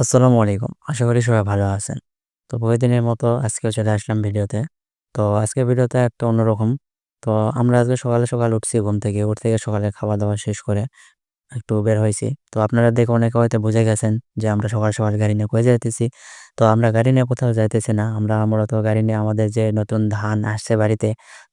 আসসালামু আলাইকুম। আশা করি সবাই ভালো আছেন। তো প্রতিদিনের মতো আজকে চলে আসলাম ভিডিওতে। তো আজকে ভিডিওতে একটা অন্যরকম। তো আমরা আজকে সকালে, সকাল উঠছি ঘুম থেকে। উঠে থেকে সকালে খাওয়া-দাওয়া শেষ করে একটু বের হয়েছি তো আপনারা দেখে অনেকে হয়তো বুঝে গেছেন যে আমরা সকাল, সকাল গাড়ি নিয়ে কই যাইতেছি। তো আমরা গাড়ি নিয়ে কোথাও যাইতেছি না। আমরা মূলত গাড়ি নিয়ে আমাদের যে নতুন ধান আসছে বাড়িতে,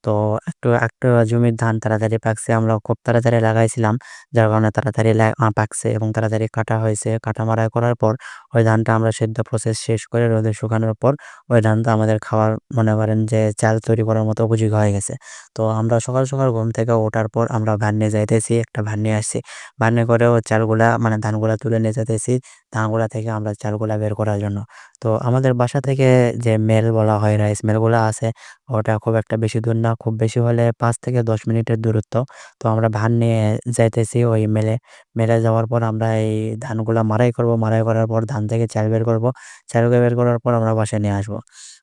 তো একটু একটু জমির ধান তাড়াতাড়ি পাকছে। আমরা খুব তাড়াতাড়ি লাগাইছিলাম। যার কারণে তাড়াতাড়ি পাকছে এবং তাড়াতাড়ি কাটা হয়েছে। কাটা মাড়াই করার পর ওই ধানটা আমরা সেদ্ধ প্রসেস শেষ করে রোদে শুকানোর পর ওই ধানটা আমাদের খাওয়ার মনে করেন যে চাল তৈরি করার মতো উপযোগী হয়ে গেছে। তো আমরা সকাল, সকাল ঘুম থেকে ওঠার পর আমরা ভ্যান নিয়ে যাইতেছি। একটা ভ্যান নিয়ে আসছি। ভ্যানে করে ও চালগুলা মানে ধানগুলা তুলে নিয়ে যাইতেছি। ধানগুলা থেকে আমরা চালগুলা বের করার জন্য। তো আমাদের বাসা থেকে যে মেল বলা হয় রাইস মিলগুলা আছে, ওটা খুব একটা বেশি দূর না। খুব বেশি হলে পাঁচ থেকে ১০ মিনিটের দূরত্ব। তো আমরা ধান নিয়ে যাইতেছি ওই মেলে। মেলে যাওয়ার পর আমরা এই ধানগুলো মাড়াই করব। মারাই করার পর ধান থেকে চাল বের করব। চালকে বের করার পর আমরা বাসায় নিয়ে আসব।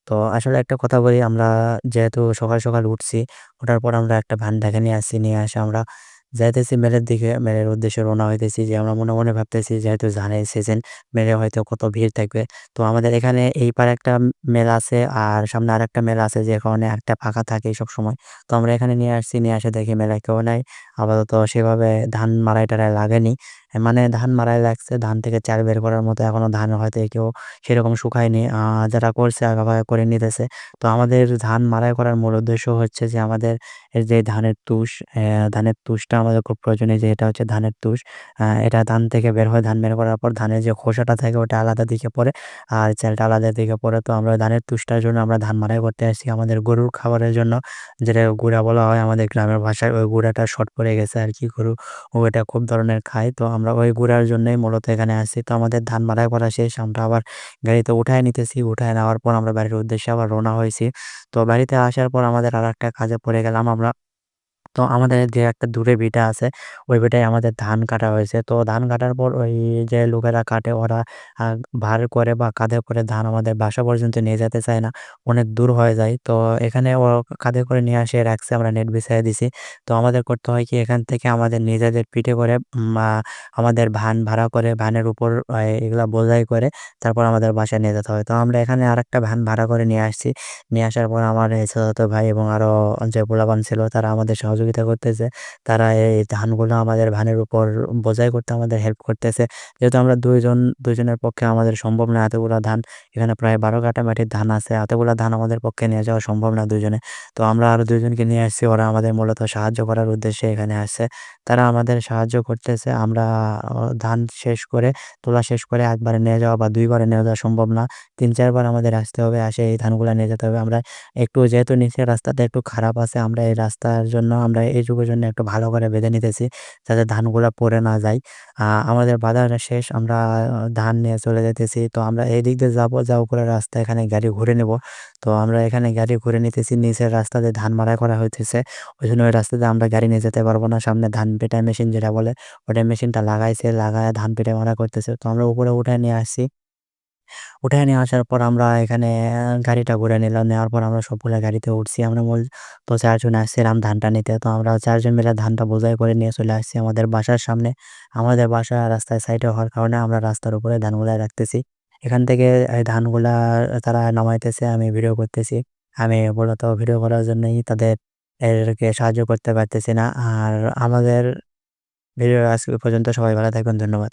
তো আসলে একটা কথা বলি আমরা যেহেতু সকাল, সকাল উঠছি, ওঠার পর আমরা একটা ভ্যান ডেকে নিয়ে আসছি। নিয়ে এসে আমরা যাইতেছি মেলের দিকে। মেলের উদ্দেশ্যে রওনা হইতেছি যে আমরা মনে, মনে ভাবতেছি যেহেতু জানে সিজন, মেলে হয়তো কত ভিড় থাকবে। তো আমাদের এখানে এই পারে একটা মেলা আছে আর সামনে আর একটা মেলা আছে যে কারণে একটা ফাঁকা থাকে সব সময় তো আমরা এখানে নিয়ে আসছি। নিয়ে এসে দেখি মেলা কেউ নাই। আপাতত সেভাবে ধান মারাই টারাই লাগেনি। মানে ধান মাড়াই লাগছে। ধান থেকে চাল বের করার মতো এখনও ধান হয়তো কেউ সেরকম শুকায়নি। যারা করছে আগা-ভাগা করে নিতেছে। তো আমাদের ধান মাড়াই করার মূল উদ্দেশ্য হচ্ছে যে আমাদের যে ধানের তুষ, ধানের তুষটা আমাদের খুব প্রয়োজনীয় যে এটা হচ্ছে ধানের তুষ। এটা ধান থেকে বের হয়। ধান বের করার পর ধানের যে খোসাটা থাকে ওটা আলাদা দিকে পড়ে। আর চালটা আলাদা দিকে পড়ে। তো আমরা ধানের তুষটার জন্য আমরা ধান মাড়াই করতে আসছি আমাদের গরুর খাবারের জন্য। যেটা গুঁড়া বলা হয় আমাদের গ্রামের ভাষায়। ওই গুঁড়াটা শর্ট পড়ে গেছে আর কি গরু ওইটা খুব ধরনের খায়। তো আমরা ওই ঘুরার জন্যই মূলত এখানে আসি তো আমাদের ধান মাড়াই করা শেষ। আমরা আবার গাড়িতে উঠায় নিতেছি। উঠায় নেওয়ার পর আমরা বাড়ির উদ্দেশ্যে আবার রওনা হয়েছি তো বাড়িতে আসার পর আমাদের আর একটা কাজে পড়ে গেলাম আমরা। তো আমাদের যে একটা দূরে ভিটা আছে, ওই ভিটায় আমাদের ধান কাটা হয়েছে। তো ধান কাটার পর ওই যে লোকেরা কাটে ওরা ভার করে বা কাঁধে করে ধান আমাদের বাসা পর্যন্ত নিয়ে যেতে চায় না। অনেক দূর হয়ে যায়। তো এখানে ও কাঁধে করে নিয়ে আসে রাখছে। আমরা নেট বিছাইয়ে দিছি। তো আমাদের করতে হয় কি এখান থেকে আমাদের নিজেদের পিঠে করে আমাদের ভ্যান ভাড়া করে ভ্যানের উপর এগুলা বোঝাই করে তারপর আমাদের বাসায় নিয়ে যেতে হয়। তো আমরা এখানে আর একটা ভ্যান ভাড়া করে নিয়ে আসছি। নিয়ে আসার পর আমার ভাই এবং আরও যে পোলাপান ছিল তারা আমাদের সহযোগিতা করতেছে। তারা এই ধানগুলো আমাদের ভ্যানের উপর বোঝাই করতে আমাদের হেল্প করতেছে। যেহেতু আমরা ২ জন ২ জনের পক্ষে আমাদের সম্ভব না এতগুলা ধান। এখানে প্রায় ১২ কাঠা মাটির ধান আছে। এতগুলা ধান আমাদের পক্ষে নিয়ে যাওয়া সম্ভব না ২ জনে। তো আমরা আরও ২ জনকে নিয়ে আসছি। ওরা আমাদের মূলত সাহায্য করার উদ্দেশ্যে এখানে আসছে। তারা আমাদের সাহায্য করতেছে। আমরা ধান শেষ করে তোলা শেষ করে একবারে নিয়ে যাওয়া বা ২ বারে নিয়ে যাওয়া সম্ভব না। তিন চারবার আমাদের আসতে হবে। আসে এই ধানগুলা নিয়ে যেতে হবে। আমরা একটু যেহেতু নিচের রাস্তাটা একটু খারাপ আছে, আমরা এই রাস্তার জন্য আমরা এইটুকুর জন্য একটু ভালো করে বেঁধে নিতেছি। যাতে ধানগুলা পড়ে না যায়। আমাদের বাঁধাটা শেষ। আমরা ধান নিয়ে চলে যেতেছি তো আমরা এই দিক দিয়ে যাব, যাওয়ার পরে রাস্তায় এখানে গাড়ি ঘুরে নেব। তো আমরা এখানে গাড়ি ঘুরে নিতেছি। নিচের রাস্তা দিয়ে ধান মাড়াই করা হইতেছে। ওই জন্য ওই রাস্তা দিয়ে আমরা গাড়ি নিয়ে যেতে পারব না। সামনে ধান পেটাই মেশিন যেটা বলে, ওটা মেশিনটা লাগাইছে। লাগায় ধান পিটাই মাড়াই করতেছে। তো আমরা উপরে উঠায় নিয়ে আসছি। উঠায় নিয়ে আসার পর আমরা এখানে গাড়িটা ঘুরে নিলাম। নেওয়ার পর আমরা সবগুলা গাড়িতে উঠছি। আমরা মূল তো চারজন আসছিলাম ধানটা নিতে। তো আমরা চারজন মিলে ধানটা বোঝাই করে নিয়ে চলে আসছি আমাদের বাসার সামনে। আমাদের বাসা রাস্তার সাইডে হওয়ার কারণে আমরা রাস্তার উপরে ধানগুলা রাখতেছি। এখান থেকে ধানগুলা তারা নামাইতেছে, আমি ভিডিও করতেছি। আমি মূলত ভিডিও করার জন্যই তাদের এদেরকে সাহায্য করতে পারতেছি না। আর আমাদের ভিডিও আজকে পর্যন্ত। সবাই ভালো থাকবেন। ধন্যবাদ।